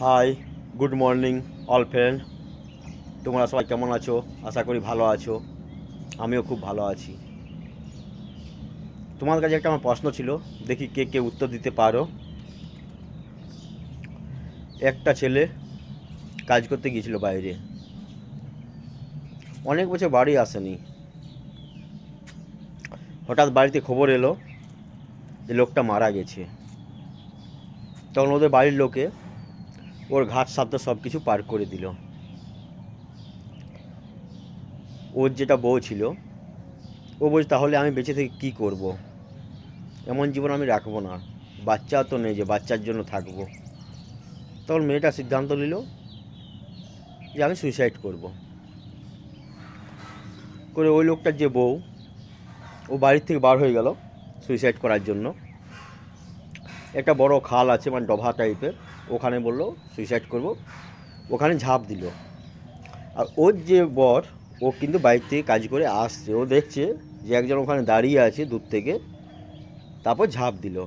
Hi good morning all friend তোমরা সবাই কেমন আছো? আশা করি ভালো আছো। আমিও খুব ভালো আছি। তোমার কাছে একটা আমার প্রশ্ন ছিল, দেখি কে কে উত্তর দিতে পারো। একটা ছেলে কাজ করতে গিয়েছিল বাইরে। অনেক বছর বাড়ি আসেনি। হঠাৎ বাড়িতে খবর এলো যে লোকটা মারা গেছে। তখন ওদের বাড়ির লোকে ওর ঘাট সাধ্য সব কিছু পার করে দিল ওর যেটা বউ ছিল, ও বলছে, তাহলে আমি বেঁচে থেকে কী করব। এমন জীবন আমি রাখব না বাচ্চা তো নেই যে বাচ্চার জন্য থাকব তখন মেয়েটা সিদ্ধান্ত নিল যে আমি সুইসাইড করব। করে ওই লোকটার যে বউ, ও বাড়ির থেকে বার হয়ে গেল সুইসাইড করার জন্য একটা বড় খাল আছে মানে ডভা টাইপের, ওখানে বলল সুইসাইড করব। ওখানে ঝাঁপ দিল। আর ওর যে বর, ও কিন্তু বাইক থেকে কাজ করে আসছে। ও দেখছে যে একজন ওখানে দাঁড়িয়ে আছে দূর থেকে। তারপর ঝাঁপ দিল।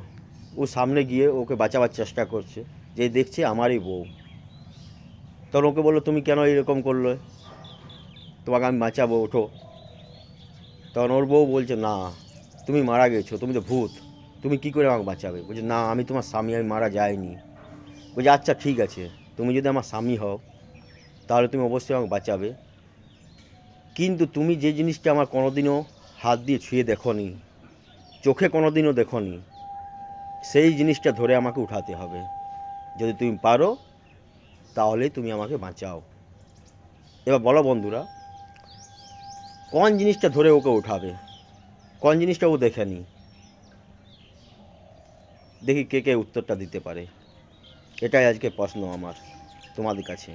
ও সামনে গিয়ে ওকে বাঁচাবার চেষ্টা করছে। যে দেখছে আমারই বউ। তখন ওকে বলল, তুমি কেন এরকম করলে? তোমাকে আমি বাঁচাবো, ওঠো। তখন ওর বউ বলছে, না, তুমি মারা গেছো, তুমি তো ভূত। তুমি কি করে আমাকে বাঁচাবে? বলছে, না, আমি তোমার স্বামী, আমি মারা যাইনি। বলছে আচ্ছা ঠিক আছে। তুমি যদি আমার স্বামী হও, তাহলে তুমি অবশ্যই আমাকে বাঁচাবে। কিন্তু তুমি যে জিনিসটা আমার কোনোদিনও হাত দিয়ে ছুঁয়ে দেখনি, চোখে কোনোদিনও দেখনি, সেই জিনিসটা ধরে আমাকে উঠাতে হবে। যদি তুমি পারো তাহলে তুমি আমাকে বাঁচাও। এবার বলো বন্ধুরা, কোন জিনিসটা ধরে ওকে উঠাবে? কোন জিনিসটা ও দেখেনি? দেখি কে কে উত্তরটা দিতে পারে। এটাই আজকে প্রশ্ন আমার তোমাদের কাছে।